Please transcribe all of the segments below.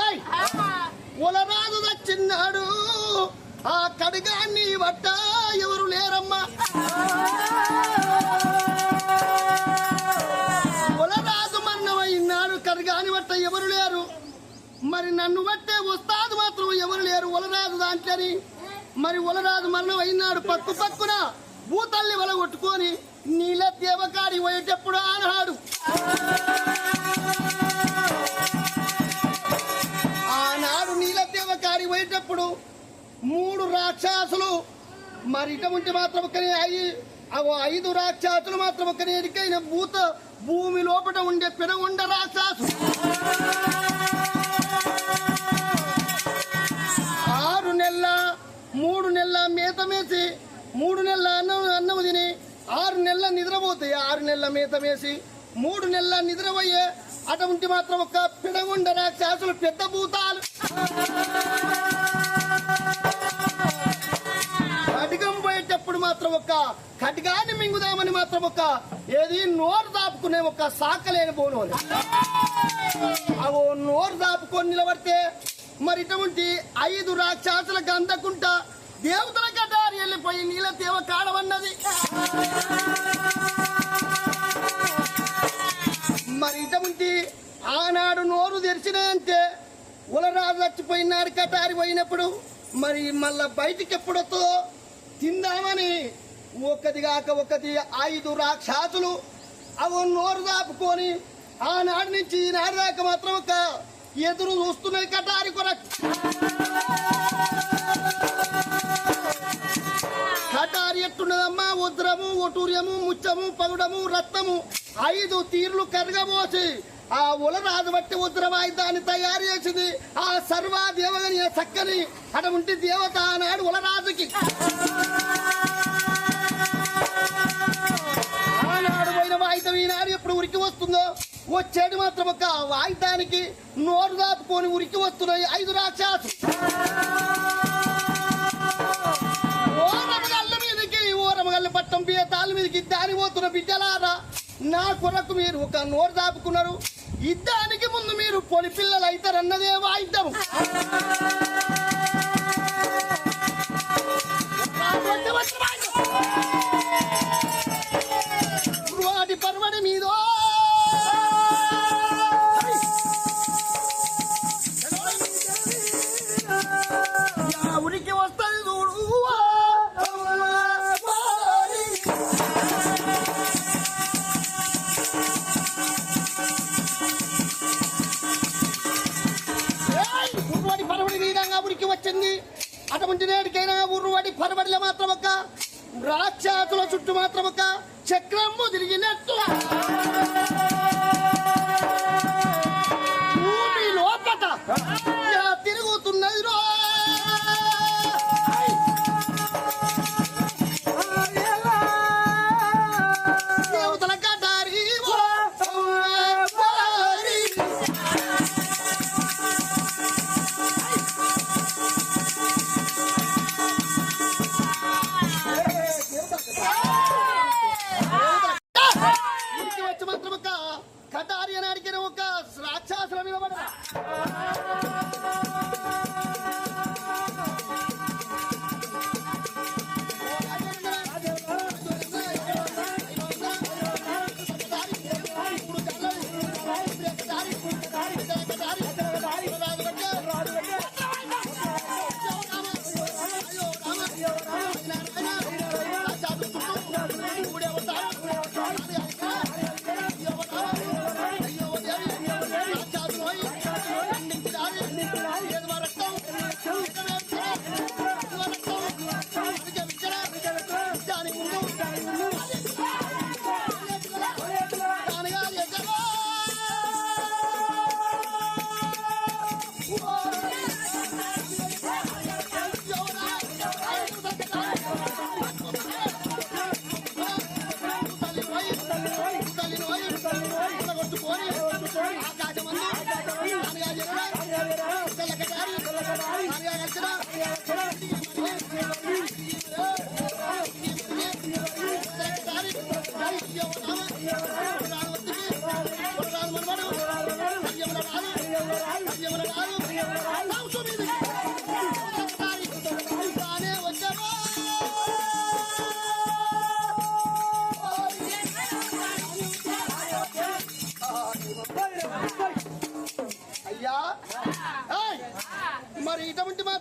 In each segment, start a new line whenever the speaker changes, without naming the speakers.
ఏయ్! ఉలరాజు చిన్నాడు ఆ కడిగాన్ని వట్ట ఎవరు లేరమ్మా? ఉలరాజు మన్నమైనాడు కడిగాని వట్ట ఎవరు లేరు? మరి నన్ను బట్టే వస్తాదు మాత్రం ఎవరు లేరు? ఉలరాజు దాంట్లోని? మరి ఉలరాజు మరణం అయినాడు పక్కు పక్కున భూతల్ని వలగొట్టుకొని నీళ్ళ దేవకాడి పోయేటప్పుడు ఆనాడు ఆనాడు. నీలదేవ పోయేటప్పుడు మూడు రాక్షసులు మరి ఇట ఉంటే మాత్రం కానీ అయి అవి ఐదు రాక్షసులు మాత్రం కానీ ఎడికైన భూత భూమి లోపల ఉండే పెనగొండ రాక్షసు ఆరు నెలల మూడు నెలల మేత మేసి మూడు నెలల అన్నం అన్నం తిని ఆరు నెలల నిద్రపోతాయి ఆరు నెలల మేత మేసి మూడు నెలల నిద్రపోయే అటువంటి మాత్రం ఒక పిడగుండ రాక్షసులు పెద్ద భూతాలు. కటికం పోయేటప్పుడు మాత్రం ఒక కటికాన్ని మింగుదామని మాత్రం ఒక ఏది నోరు దాపుకునే ఒక సాకలేని పోను అవో నోరు దాపుకొని నిలబడితే మరి ఇటువంటి ఐదు రాక్షసులకు అందకుండా దేవతల కటారి వెళ్ళిపోయి నీళ్ళ తేవ కాడవన్నది ఆనాడు నోరు తెరిచినంతే ఉలరాజు చచ్చిపోయినాడు కటారి పోయినప్పుడు మరి మళ్ళా బయటికి ఎప్పుడు తిందామని ఒక్కది కాక ఒకటి ఐదు రాక్షసులు అవి నోరు దాపుకొని ఆనాడు నుంచి ఈనాడు దాకా మాత్రం ఒక ఎదురు చూస్తున్నది కటారి కొరకు. కటారి ఎట్టున్నదమ్మా ఉద్రము ఒటూర్యము ముచ్చము పగుడము రక్తము ఐదు తీర్లు కరగబోసి ఆ ఉలరాజు బట్టి ఉద్రవాయుధాన్ని తయారు చేసింది. ఆ సర్వ దేవగని చక్కని అటువంటి దేవత ఆనాడు ఉలరాజుకి. ఆనాడు పోయిన వాయిదం ఈనాడు ఎప్పుడు ఉరికి వస్తుందో వచ్చేది మాత్రం ఒక వాయిదానికి నోరు దాపుకొని ఉరికి వస్తున్నాయి ఐదు రాక్షసు మీదకి పట్టం పట్టం తాళ్ళ మీదకి దారిపోతున్న బిడ్డలారా నా కొరకు మీరు ఒక నోరు దాపుకున్నారు. యుద్ధానికి ముందు మీరు పొలి పిల్లలు అవుతారన్నదే వాయిద్దాము 자.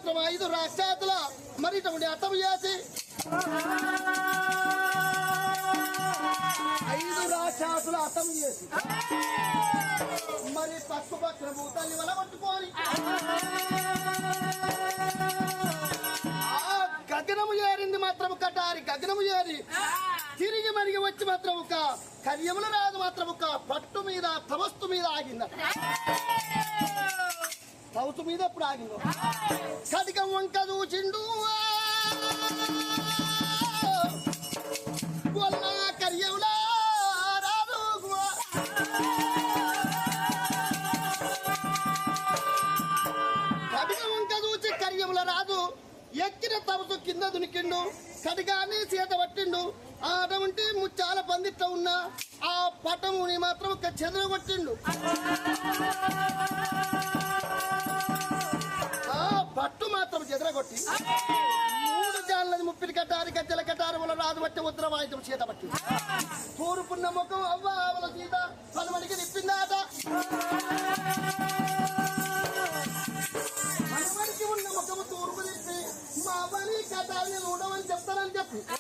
మాత్రం ఐదు రాష్ట్రాతుల మరి ఇటువంటి అర్థం చేసి. ఐదు రాష్ట్రాల అర్థం చేసి. మరి పసుపు పక్కన భూతాన్ని వల పట్టుకోవాలి గగనము ఏరింది మాత్రం కటారి గగనము ఏరి. తిరిగి మరిగి వచ్చి మాత్రం ఒక కర్యములు రాదు మాత్రం ఒక పట్టు మీద తమస్తు మీద ఆగిందట. సౌత్ మీద ఎప్పుడు ఆగిందో కటికం వంక చూచిండు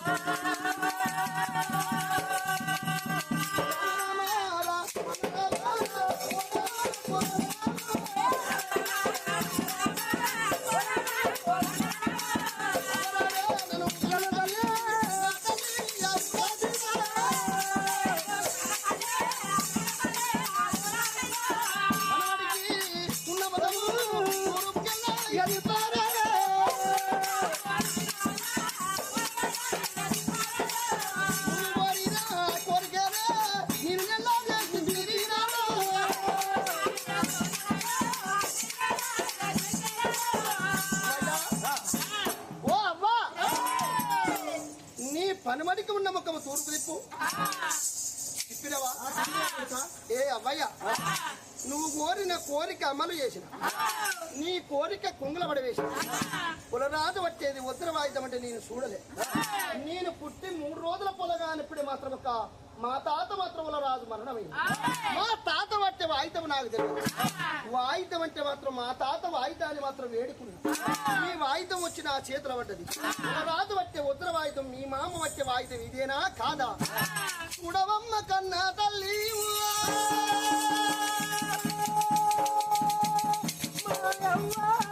చెప్పి ఓ కోరిన కోరిక అమలు చేసిన. నీ కోరిక కుంగులబడి వేసిన. కులరాజు వచ్చేది ఉత్తర వాయిద్యం అంటే నేను చూడలే. నేను పుట్టి మూడు రోజుల పొలగానిప్పుడే మాత్రం ఒక మా తాత మాత్రం రాజు మరణమైంది. మా తాత పట్టే వాయితం నాకు తెలియదు. వాయిదం అంటే మాత్రం మా తాత వాయిద్యాన్ని మాత్రం వేడుకున్నాను మీ వాయిద్యం వచ్చి నా చేతుల పడ్డది. రాజు పట్టే ఉత్తర వాయిదం మీ మామ వచ్చే వాయిదం ఇదేనా కాదా? కుడవమ్మ కన్నా తల్లి ఓ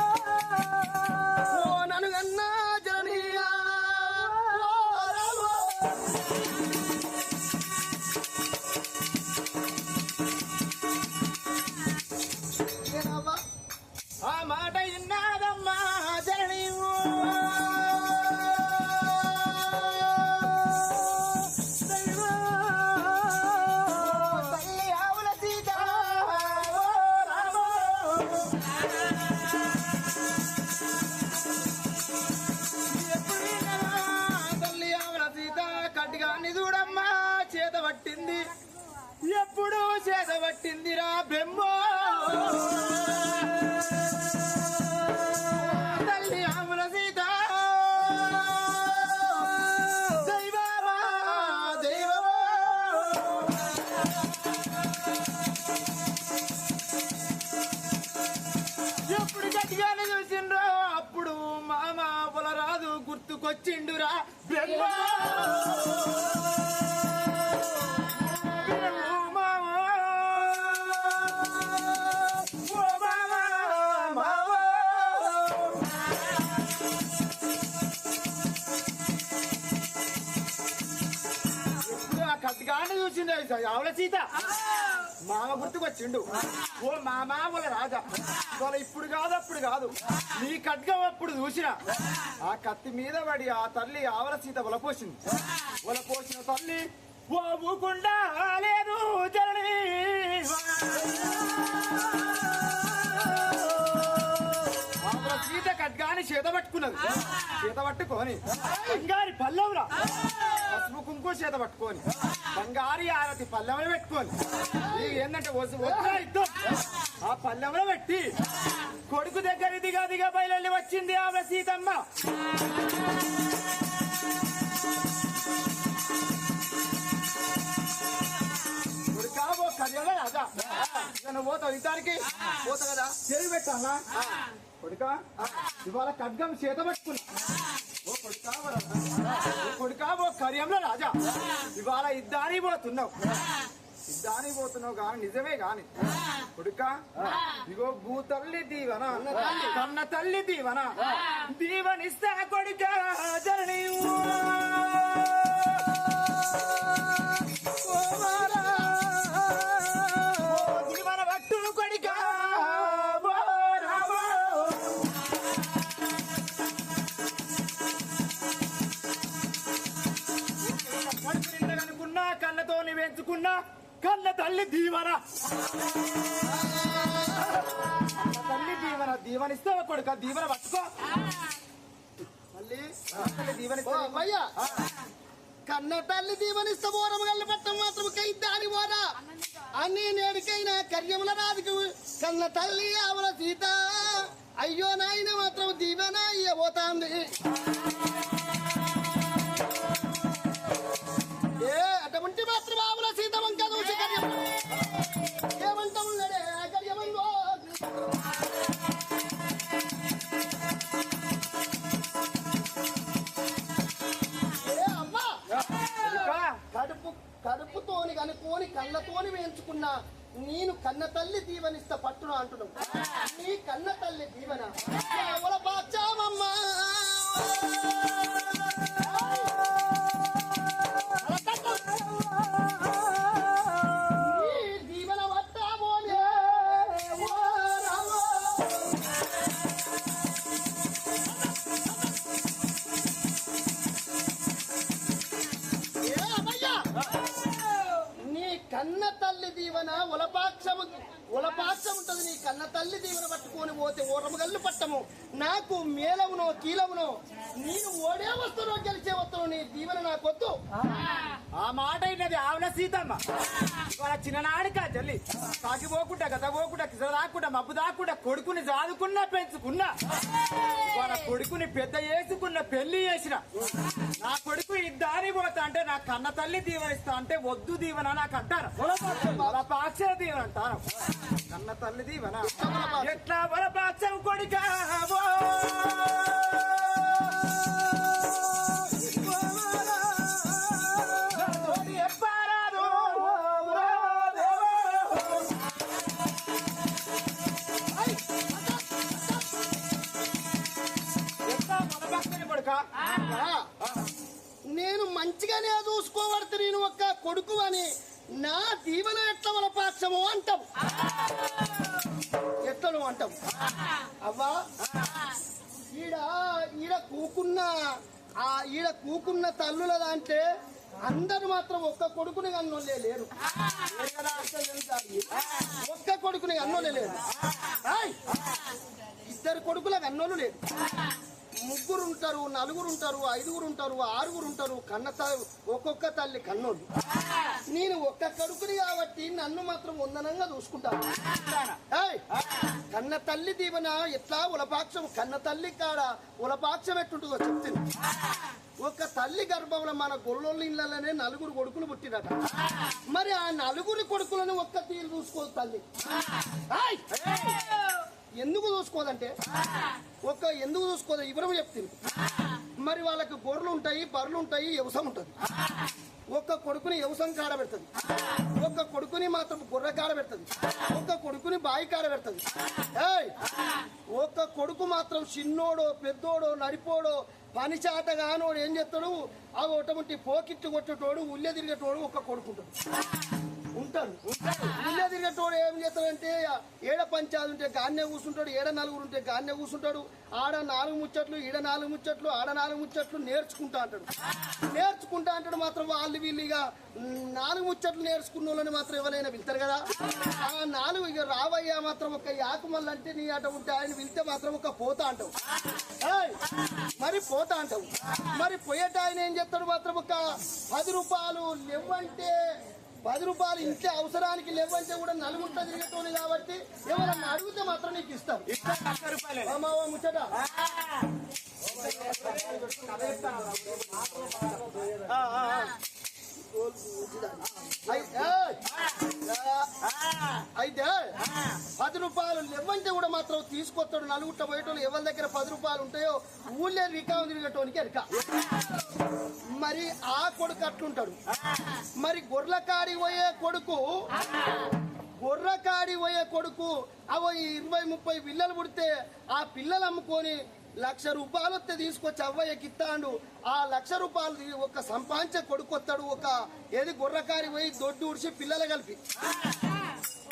సీత. మామ గుర్తుకొచ్చిండు. ఓ మామ వాళ్ళ రాజా. వాళ్ళ ఇప్పుడు కాదు అప్పుడు కాదు. నీ ఖడ్గం అప్పుడు చూసిన. ఆ కత్తి మీద పడి ఆ తల్లి ఆవల సీత వలపోసింది వలపోసిన తల్లి ఓ ఊకుండా లేదు జరణి సీత ఖడ్గాని చేత పట్టుకున్నది. చేత పట్టుకొని. బంగారి పల్లవురా. పసుపు కుంకు చేత పట్టుకొని. బంగారి ఆరతి పల్లెంలో పెట్టుకొని ఏంటంటే వద్దా ఇద్దరు ఆ పల్లెంలో పెట్టి కొడుకు దగ్గర దిగా దిగా బయలు వచ్చింది ఆమె సీతమ్మ. నేను పోతా. కర్యలో పోతావు ఇంటానికి
పోతా కదా.
చెరువు పెట్టాలా? కొడుక ఇవాళ ఖడ్గం చేత పట్టుకున్నా ఓ కొడుకా ఓ కొడుకా ఓ రాజా. ఇవాళ ఇద్దాని పోతున్నావు. ఇద్దానికి పోతున్నావు కానీ నిజమే కాని. కొడుక ఇగో భూ తల్లి దీవన. కన్న తల్లి దీవన. దీవనిస్తా కొడుక జనని కళ్ళ తల్లి దీవన. కళ్ళ తల్లి దీవన దీవనిస్తావా కొడుక? దీవన పట్టుకో.
మళ్ళీ
తల్లి
ఓ
దీవనిస్తా
అమ్మయ్య కన్న తల్లి దీవనిస్త గల్ల పట్టం మాత్రం కై దాని పోదా అన్ని నేడికైనా కర్యముల రాజుకు కన్న తల్లి ఆవుల సీత. అయ్యో నాయన మాత్రం దీవెన ఇయ్యబోతాంది. ఏ కడుపుతోని కనుక్కొని కళ్ళతోని వేయించుకున్న నేను కన్న తల్లి దీవెనిస్త పట్టును అంటున్నావు. నీ కన్న తల్లి దీవెన? బాచామమ్మా దీవెన నాకొద్దు
ఆ మాట అయినది ఆవుల సీతమ్మ. ఇవాళ చిన్ననాడిక జల్లి. తాకిపోకుండా గత పోకుండా కిసర దాక్కుండా మబ్బు దాక్కుండా కొడుకుని జాదుకున్నా పెంచుకున్నా. ఇవాళ కొడుకుని పెద్ద చేసుకున్న పెళ్ళి చేసిన. నా కొడుకు ఇద్దాని పోతా అంటే నా కన్న తల్లి దీవెనిస్తా అంటే వద్దు దీవెన నాకు అంటారు. పాక్షర దీవెన అంటారు. కన్న తల్లి దీవెన. ఎట్లా వరపాక్షం కొడుకా?
నేను మంచిగానే చూసుకోబడితే నేను ఒక్క కొడుకు అని. నా దీవెన ఎట్ల ఉలపాక్షము అంటాం ఎట్లను అంటాం అవ్వా. ఈడ ఈడ కూకున్న ఆ ఈడ కూకున్న తల్లుల దాంటే అందరు మాత్రం ఒక్క కొడుకుని అన్నోళ్ళే లేరు. ఒక్క కొడుకుని అన్నోళ్ళే లేరు. ఇద్దరు కొడుకుల కన్నోళ్ళు లేరు. ముగ్గురు ఉంటారు నలుగురు ఉంటారు ఐదుగురు ఉంటారు ఆరుగురు ఉంటారు కన్న త- ఒక్కొక్క తల్లి కన్నోళ్ళు. నేను ఒక్క కొడుకుని కాబట్టి నన్ను మాత్రం వందనంగా చూసుకుంటాను కన్న తల్లి దీవెన ఎట్లా ఉలపాక్షం? కన్న తల్లి కాడ ఉలపాక్షం ఎట్టుంటుందో చెప్తుంది ఒక తల్లి గర్భంలో మన గొల్లోళ్ళ ఇళ్ళలోనే నలుగురు కొడుకులు పుట్టినట మరి ఆ నలుగురు కొడుకులను ఒక్క తీరు చూసుకోదు తల్లి. ఎందుకు చూసుకోదంటే? ఒక ఎందుకు చూసుకోదు? ఇవ్వడం చెప్తుంది. మరి వాళ్ళకి గొర్రెలు ఉంటాయి బర్రెలు ఉంటాయి వ్యవసాయం ఉంటుంది. ఒక్క కొడుకుని వ్యవసాయం కాడ పెడుతుంది. ఒక్క కొడుకుని మాత్రం గుర్ర కాడ పెడుతుంది. ఒక్క కొడుకుని బాయి కాడ పెడుతుంది. ఒక్క కొడుకు మాత్రం చిన్నోడో పెద్దోడో నడిపోడో పని చేత కానోడు ఏం చేస్తాడు? ఆ ఒకటి పోకిట్టు కొట్టేటోడు ఉల్లె తిరిగేటోడు ఒక్క కొడుకుంటాడు. ఉంటాడు ఉల్లె తిరిగేటోడు ఏం చేస్తాడంటే ఏడ పంచాలు ఉంటే గాన్నే కూర్చుంటాడు ఏడ నలుగురు ఉంటే గాన్నే కూర్చుంటాడు ఆడ నాలుగు ముచ్చట్లు ఈడ నాలుగు ముచ్చట్లు ఆడ నాలుగు ముచ్చట్లు నేర్చుకుంటా అంటాడు. నేర్చుకుంటా అంటాడు మాత్రం వాళ్ళు వీళ్ళు ఇక నాలుగు ముచ్చట్లు నేర్చుకున్న వాళ్ళని మాత్రం ఎవరైనా వెళ్తారు కదా? ఆ నాలుగు ఇక రావయ్యా మాత్రం ఒక యాకుమల్ అంటే నీ అట ఉంటే ఆయన వెళ్తే మాత్రం ఒక పోతా అంటావు. మరి పోతా అంటావు. మరి పోయేట ఆయన ఏం చేస్తాడు మాత్రం ఒక పది రూపాయలు లేవంటే పది రూపాయలు ఇంట్లో అవసరానికి లేవంటే కూడా నలుగుంట తిరిగేటోని కాబట్టి ఎవరన్నా అడిగితే మాత్రం నీకు ఇస్తాం. అమ్మావా ముచ్చట?
ఆ.
అయితే పది రూపాయలు లేవంటే కూడా మాత్రం తీసుకొస్తాడు నలుగుట్ట పోయేటోళ్ళు ఎవరి దగ్గర పది రూపాయలు ఉంటాయో ఊళ్ళే రికాము తిరిగేటోనికి ఎరక. మరి ఆ కొడుకు అట్లుంటాడు. మరి గొర్రెల కాడి పోయే కొడుకు గొర్రె కాడి పోయే కొడుకు అవో ఇరవై ముప్పై పిల్లలు పుడితే ఆ పిల్లలు అమ్ముకొని లక్ష రూపాయలు వస్తే తీసుకొచ్చి అవ్వయ్యకి ఇస్తాడు. ఆ లక్ష రూపాయలు ఒక సంపాదించే కొడుకు వస్తాడు ఒక ఏది గొర్రెకారి పోయి దొడ్డు ఉడిచి పిల్లలు కలిపి.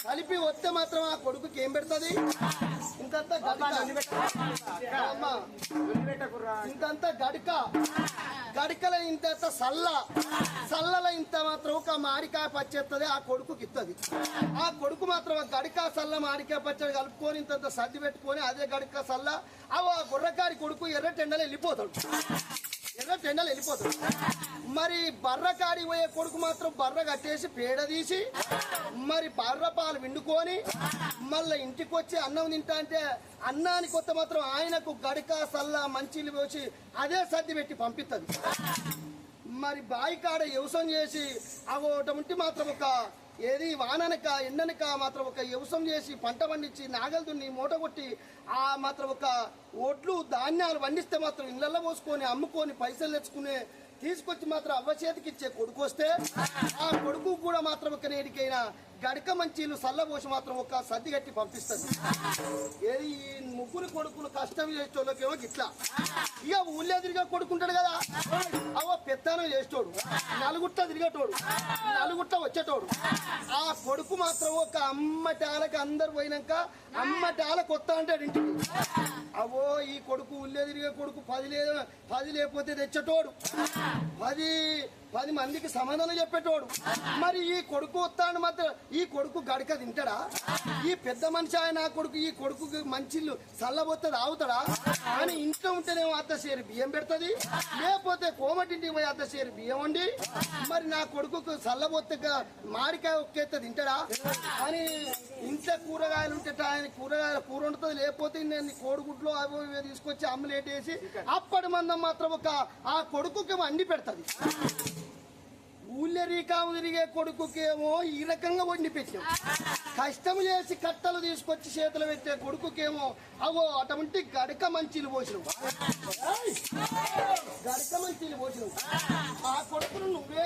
కలిపి వస్తే మాత్రం ఆ కొడుకుకి ఏం పెడుతుంది? ఇంకంతా గడిక ఇంకంతా గడిక గడికల ఇంత సల్ల. సల్లల ఇంత మాత్రం ఒక మారికాయ పచ్చేస్తుంది ఆ కొడుకుకి ఇస్తుంది ఆ కొడుకు మాత్రం గడిక సల్ల మారికాయ పచ్చడి కలుపుకొని ఇంత సర్ది పెట్టుకొని అదే గడిక సల్ల ఆ గుర్రకారి కొడుకు ఎర్ర టెండలు వెళ్ళిపోతాడు. ఇరవై పెండలు వెళ్ళిపోతుంది మరి బర్ర కాడి పోయే కొడుకు మాత్రం బర్ర కట్టేసి పేడ తీసి మరి బర్ర పాలు విండుకొని మళ్ళీ ఇంటికి వచ్చి అన్నం తింటా అంటే అన్నానికి కొత్త మాత్రం ఆయనకు గడక సల్ల మంచిలు పోసి అదే సర్ది పెట్టి పంపిస్తుంది మరి బాయి కాడ వ్యవసాయం చేసి అవి ఒకటి మాత్రం ఒక ఏది వాననక ఎండనక మాత్రం ఒక వ్యవసాయం చేసి పంట పండించి నాగలు దున్ని మూట కొట్టి ఆ మాత్రం ఒక ఒడ్లు ధాన్యాలు పండిస్తే మాత్రం ఇళ్ళల్లో పోసుకొని అమ్ముకొని పైసలు తెచ్చుకునే తీసుకొచ్చి మాత్రం అవ్వ చేతికి ఇచ్చే కొడుకు వస్తే ఆ కొడుకు కూడా మాత్రం ఒక నేటికైనా గడక మంచీలు సల్లబోసి మాత్రం ఒక సర్ది కట్టి పంపిస్తుంది. ఏది ఈ ముగ్గురు కొడుకులు కష్టం చేసేటోళ్ళకేమో గిట్లా. ఇక ఊళ్ళో తిరిగా కొడుకుంటాడు కదా అవ పెత్తనం చేసేటోడు నలుగుట్ట తిరిగేటోడు నలుగుట్ట వచ్చేటోడు. ఆ మాత్రం ఒక అమ్మటాలకు అందరు పోయినాక టాల కొత్త అంటాడు ఇంటికి. అవో ఈ కొడుకు ఊళ్ళో తిరిగే కొడుకు పది లేదు పది లేకపోతే తెచ్చేటోడు. పది పది మందికి సమాధానం చెప్పేటోడు. మరి ఈ కొడుకు వస్తాడు మాత్రం ఈ కొడుకు గడక తింటాడా? ఈ పెద్ద మనిషి ఆయన ఆ కొడుకు ఈ కొడుకు మంచిళ్ళు చల్లబోతుంది తాగుతాడా? అని ఇంట్లో ఉంటేనేమో అత్త సేరు బియ్యం పెడుతుంది. లేకపోతే కోమటింటికి పోయి అత్త సేరు బియ్యం వండి మరి నా కొడుకు చల్లబోతే మాడికాయ ఒక్కేస్తే తింటాడా? అని ఇంట్లో కూరగాయలు ఉంటే ఆయన కూరగాయల కూర ఉంటుంది లేకపోతే నేను కోడిగుడ్లు అవి తీసుకొచ్చి అమ్ములేటేసి వేసి అప్పటి మందం మాత్రం ఒక ఆ కొడుకుకి వండి పెడుతుంది. ఊళ్ళెరీకా రీకాము తిరిగే కొడుకుకేమో ఈ రకంగా వండి పెట్టాం కష్టం చేసి కట్టలు తీసుకొచ్చి చేతులు పెట్టే కొడుకుకేమో అవో అటువంటి గడక మంచిలు పోసినావు. ఏయ్! గడక మంచిలు పోసినావు. ఆ కొడుకును నువ్వే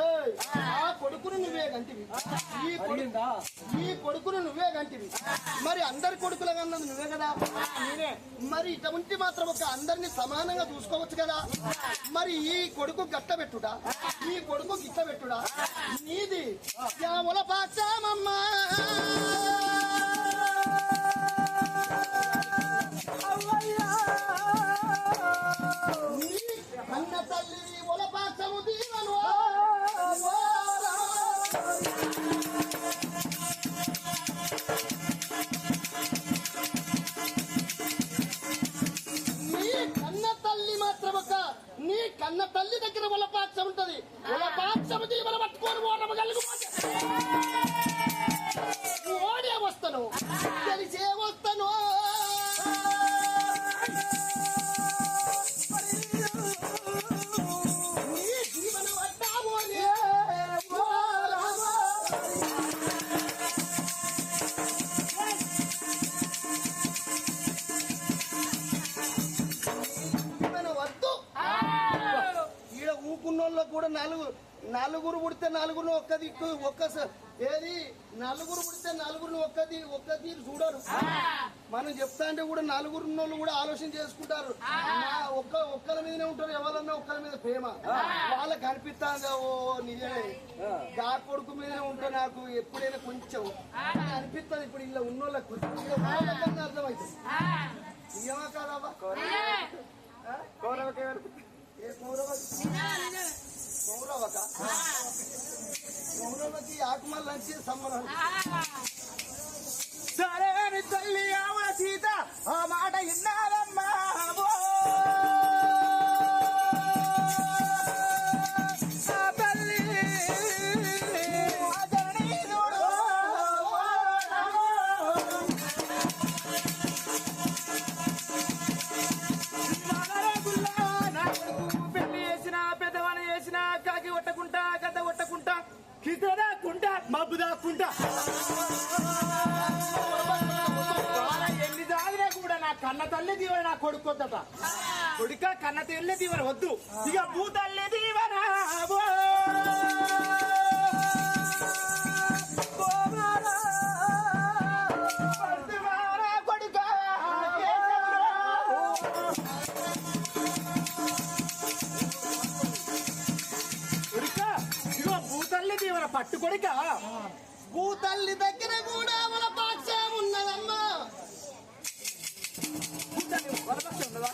ఏయ్! ఆ కొడుకును నువ్వే గంటివి ఈ కొడుకు ఈ కొడుకును నువ్వే గంటివి మరి అందరి కొడుకుల కన్నది నువ్వే కదా. నేనే. మరి ఇటువంటి మాత్రం ఒక అందరిని సమానంగా చూసుకోవచ్చు కదా. మరి ఈ కొడుకు గట్ట పెట్టుడా? ఈ కొడుకు గిట్ట పెట్టుడా? నీది. యాముల పాచామమ్మా నీ నలుగురు పుడితే నలుగురు ఒక్క దిక్కు ఒక్క ఏది? నలుగురు పుడితే నలుగురిని ఒక్కది ఒక్క తీరు చూడరు. మనం చెప్తా అంటే కూడా నలుగురు ఉన్నోళ్ళు కూడా ఆలోచన చేసుకుంటారు. ఒక్క ఒక్కల మీదనే ఉంటారు ఎవరన్నా ఒక్కల మీద ప్రేమ. వాళ్ళకి అనిపిస్తాంది ఓ నిజమే. గా కొడుకు మీదనే ఉంటే నాకు ఎప్పుడైనా కొంచెం అని అనిపిస్తుంది ఇప్పుడు ఇలా ఉన్నోళ్ళకు అర్థమవుతుంది నిజమా కాదమ్మా ఆ? ఏ కౌరవకి కౌరవకి ఆకుమల్ నుంచి సంబరం.
సరే తల్లి ఆవిడ సీత ఆ మాట విన్నారమ్మా డబ్బు దాక్కుంటా. ఎన్ని దాగినా కూడా నా కన్న తల్లి దీవెన నా కొడుకు వద్దట. కొడుక కన్న తల్లి దీవెన వద్దు. ఇక భూతల్లి దీవెన భూతల్లి దీవెన పట్టు కొడుక
భూతల్లి దగ్గర కూడా మన పాఠశాల ఉన్నదమ్మా.
భూతల్లి వరపక్షం ఉన్నదా?